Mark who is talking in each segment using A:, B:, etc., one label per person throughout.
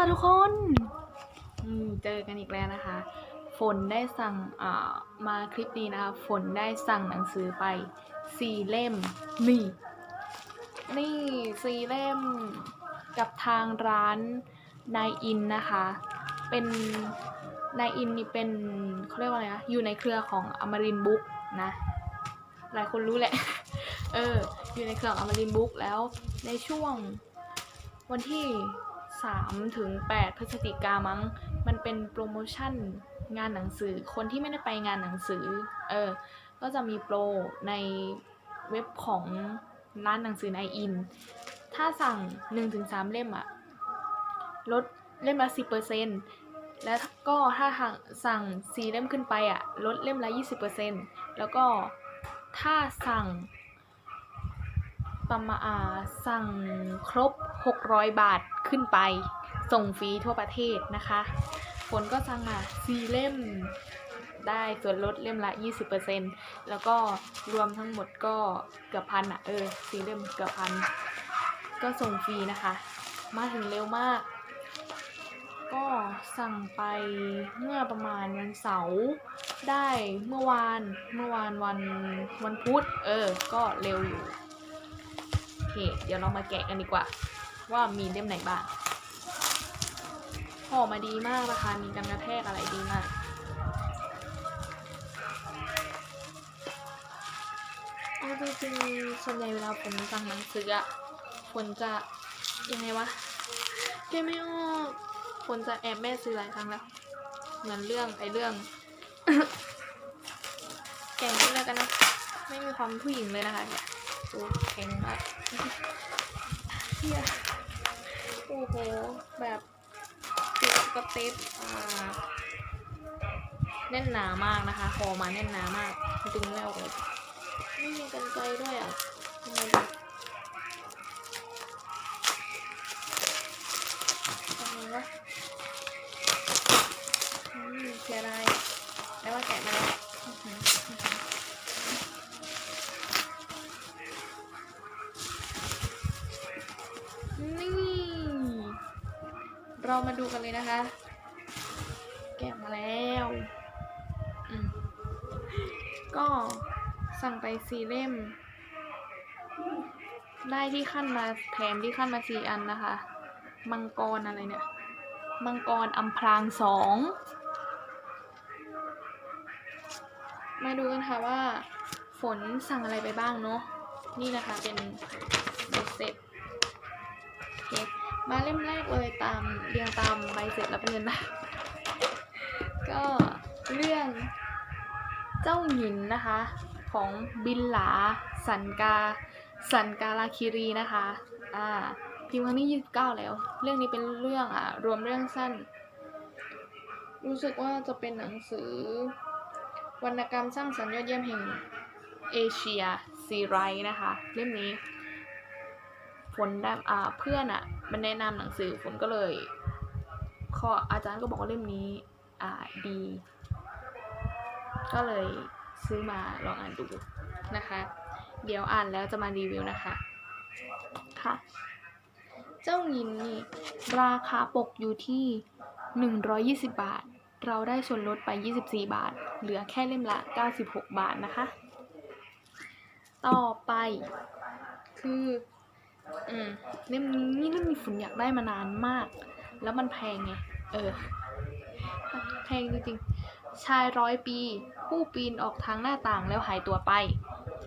A: ค่ะทุกคนเจอกันอีกแล้วนะคะ ฝนได้สั่งมาคลิปนี้นะคะ ฝนได้สั่งหนังสือไปสี่เล่มนี่ นี่สี่เล่มกับทางร้านนายอินนะคะ เป็นนายอินนี่เป็นเขาเรียกว่าอะไรนะ อยู่ในเครือของอมรินบุ๊กนะ หลายคนรู้แหละ เออ อยู่ในเครือของอมรินบุ๊กแล้วในช่วงวันที่ 3ถึง8พฤศจิกามั้ง มันเป็นโปรโมชั่นงานหนังสือ คนที่ไม่ได้ไปงานหนังสือ เออ ก็จะมีโปรในเว็บของร้านหนังสือในอิน ถ้าสั่ง 1-3 เล่มอะลดเล่มละ 10%แล้วก็ถ้าสั่ง 4 เล่มขึ้นไปอะลดเล่มละ 20%แล้วก็ถ้าสั่ง ประมาณสั่งครบ 600 บาทขึ้นไป ส่งฟรีทั่วประเทศนะคะฝนก็สั่งอะ4เล่มได้ส่วนลดเล่มละ 20%แล้วก็รวมทั้งหมดก็เกือบพันอะเออสี่เล่มเกือบพัน ก็ส่งฟรีนะคะ มาถึงเร็วมาก ก็สั่งไปเมื่อประมาณวันเสาร์ได้เมื่อวานเมื่อวานวันวันพุธเออ ก็เร็วอยู่ เคเดี๋ยวเรามาแกะกันดีกว่า ว่ามีเล่มไหนบ้างห่อมาดีมากนะคะ มีกันกระแทกอะไรดีมากเอาจริงๆส่วนใหญ่เวลาผมสั่งหนังสืออะฝนจะยังไงวะแกไม่ออกฝนจะแอบแม่ซื้อหลายครั้งแล้ว เหมือนเรื่องไอเรื่อง แกะนี่แล้วกันนะ ไม่มีความผู้หญิงเลยนะคะเนี่ย โอ้แข็งมากเฮียโอ้โห แบบติดกับเต็บอ่าแน่นหนามากนะคะ คอมาแน่นหนามากดึงไม่ออกเลยไม่มีกันไกลด้วยอะทำไมทำไมวะอืมเสียดายแล้วว่าแกะมาแล้ว นี่ เรามาดูกันเลยนะคะ แกะมาแล้วก็สั่งไปสี่เล่ม ได้ที่ขั้นมาแถมที่ขั้นมาสี่อันนะคะ มังกรอะไรเนี่ย มังกรอำพรางสอง มาดูกันค่ะว่า ฝนสั่งอะไรไปบ้างเนาะ นี่นะคะเป็นเบ็ดเสร็จโอเคมาเล่มแรกเลยตามเรียงตามใบเสร็จรับเงินนะก็เรื่องเจ้าหญินนะคะ ของบินหลา สันกา สันกาลาคิรีนะคะอ่าพิมพ์ครั้งที่ยี่สิบเก้าแล้ว เรื่องนี้เป็นเรื่องอะรวมเรื่องสั้น รู้สึกว่าจะเป็นหนังสือ วรรณกรรมสร้างสรรค์ยอดเยี่ยมแห่งเอเชีย ซีไรนะคะ เล่มนี้ฝนได้อ่าเพื่อนอะ่ะ มันแนะนำหนังสือฝนก็เลยขออาจารย์ก็บอกว่าเล่มนี้อ่าดี ก็เลยซื้อมาลองอ่านดูนะคะ เดี๋ยวอ่านแล้วจะมารีวิวนะคะ ค่ะ เจ้าหญินนี่ราคาปกอยู่ที่ 120 บาท เราได้ส่วนลดไป 24 บาท เหลือแค่เล่มละ 96 บาทนะคะ ต่อไป คือ อืมเล่มนี้เล่มนี้ฝนอยากได้มานานมาก แล้วมันแพงไง เออ แพงจริงๆ ชายร้อยปี ผู้ปีนออกทางหน้าต่างแล้วหายตัวไป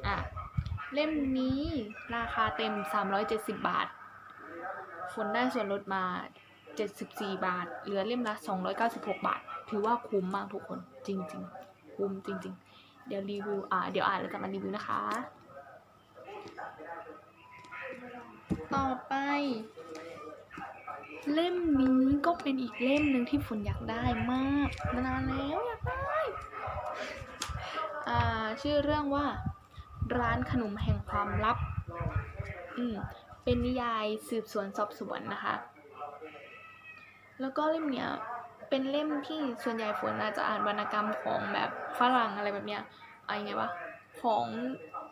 A: อะ เล่มนี้ราคาเต็ม 370 บาท ฝนได้ส่วนลดมา 74 บาท เหลือเล่มละ 296 บาท ถือว่าคุ้มมากทุกคน จริง ๆ คุ้มจริง ๆ เดี๋ยวรีวิว อ่า เดี๋ยวอ่านแล้วจะมารีวิวนะคะ อไป เล่มนี้ก็เป็นอีกเล่มหนึ่งที่ฝนอยากได้มากมานานแล้วอยากได้อ่าชื่อเรื่องว่า ร้านขนมแห่งความลับ อืมเป็นนิยายสืบสวนสอบสวนนะคะ แล้วก็เล่มเนี้ยเป็นเล่มที่ส่วนใหญ่ฝนอาจจะอ่านวรรณกรรมของแบบฝรั่งอะไรแบบเนี้ยอะไรไงวะของ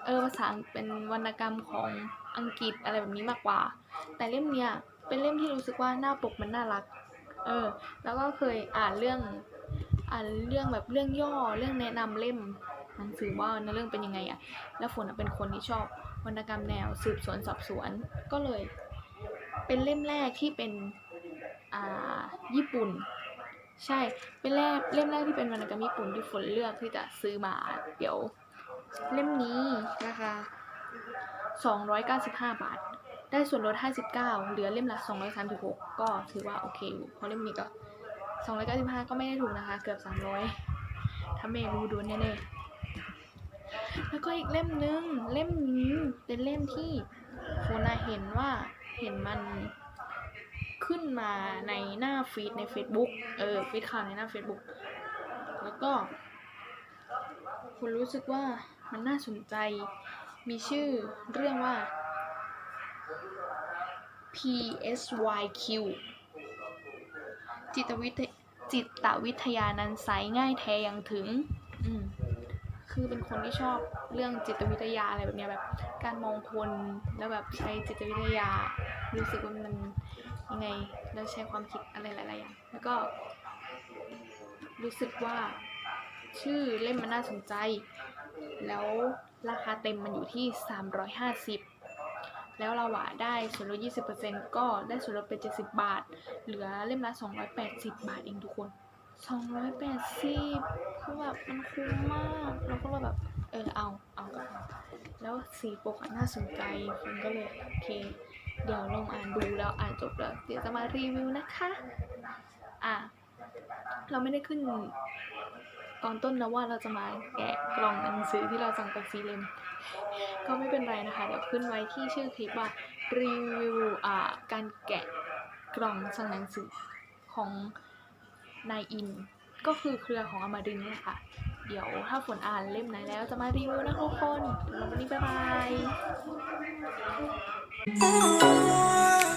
A: ออภาษาเป็นวรรณกรรมของอังกฤษอะไรแบบนี้มากกว่า แต่เล่มเนี้ยเป็นเล่มที่รู้สึกว่าหน้าปกมันน่ารัก เออ แล้วก็เคยอ่านเรื่องอ่านเรื่องแบบเรื่องย่อเรื่องแนะนำเล่มหนังสือว่าเนื้อเรื่องเป็นยังไงอะแล้วฝนเป็นคนที่ชอบวรรณกรรมแนวสืบสวนสอบสวน ก็เลย เป็นเล่มแรกที่เป็นอ่าญี่ปุ่น ใช่ เป็นแรกเล่มแรกที่เป็นวรรณกรรมญี่ปุ่นที่ฝนเลือกที่จะซื้อมา เดี๋ยว เล่มนี้ราคา 295 บาท ได้ส่วนลด 59 เหลือเล่มละ 236 ก็ถือว่าโอเคอยู่ เพราะเล่มนี้ก็ 295 ก็ไม่ได้ถูกนะคะ เกือบ 300 ถ้าไม่รู้ดูแน่ๆ แล้วก็อีกเล่มนึง เล่มนี้เป็นเล่มที่โฟนาเห็นว่าเห็นมันขึ้นมาในหน้าฟีดใน Facebook เออฟีดข่าวในหน้า Facebook แล้วก็คุณรู้สึกว่า มันน่าสนใจ มีชื่อเรื่องว่า PSYQ จิตวิทยจิตวิทยานั้นไซง่ายแท้ยังถึง อืมคือเป็นคนที่ชอบเรื่องจิตวิทยาอะไรแบบเนี้ยแบบ การมองคนแล้วแบบใช้จิตวิทยา รู้สึกว่ามันยังไงแล้วใช้ความคิดอะไรหลายๆอย่างแล้วก็ รู้สึกว่า ชื่อเล่มมันน่าสนใจ แล้วราคาเต็มมันอยู่ที่ 350 แล้วเราอะได้ส่วนลด 20%ก็ได้ส่วนลดไป 70 บาท เหลือเล่มละ 280 บาทเองทุกคน 280 คือแบบมันคุ้มมากเราก็เลยแบบ เออเอา เอาก็เอาแล้วสีปกน่าสนใจคนก็เลยโอเค เดี๋ยวลองอ่านดูแล้วอ่านจบแล้ว เดี๋ยวจะมารีวิวนะคะ อะ เราไม่ได้ขึ้น ตอนต้นนะว่าเราจะมาแกะกล่องหนังสือที่เราสั่งกับซีเลมก็ไม่เป็นไรนะคะ เดี๋ยวขึ้นไว้ที่ชื่อคลิปว่ารีวิวอ่าการแกะกล่องสั่งหนังสือของนายอิน ก็คือเครือของอมรินทร์เนี่ยค่ะ เดี๋ยวถ้าฝนอ่านเล่มไหนแล้วจะมารีวิวนะทุกคนวันนี้บ๊ายบาย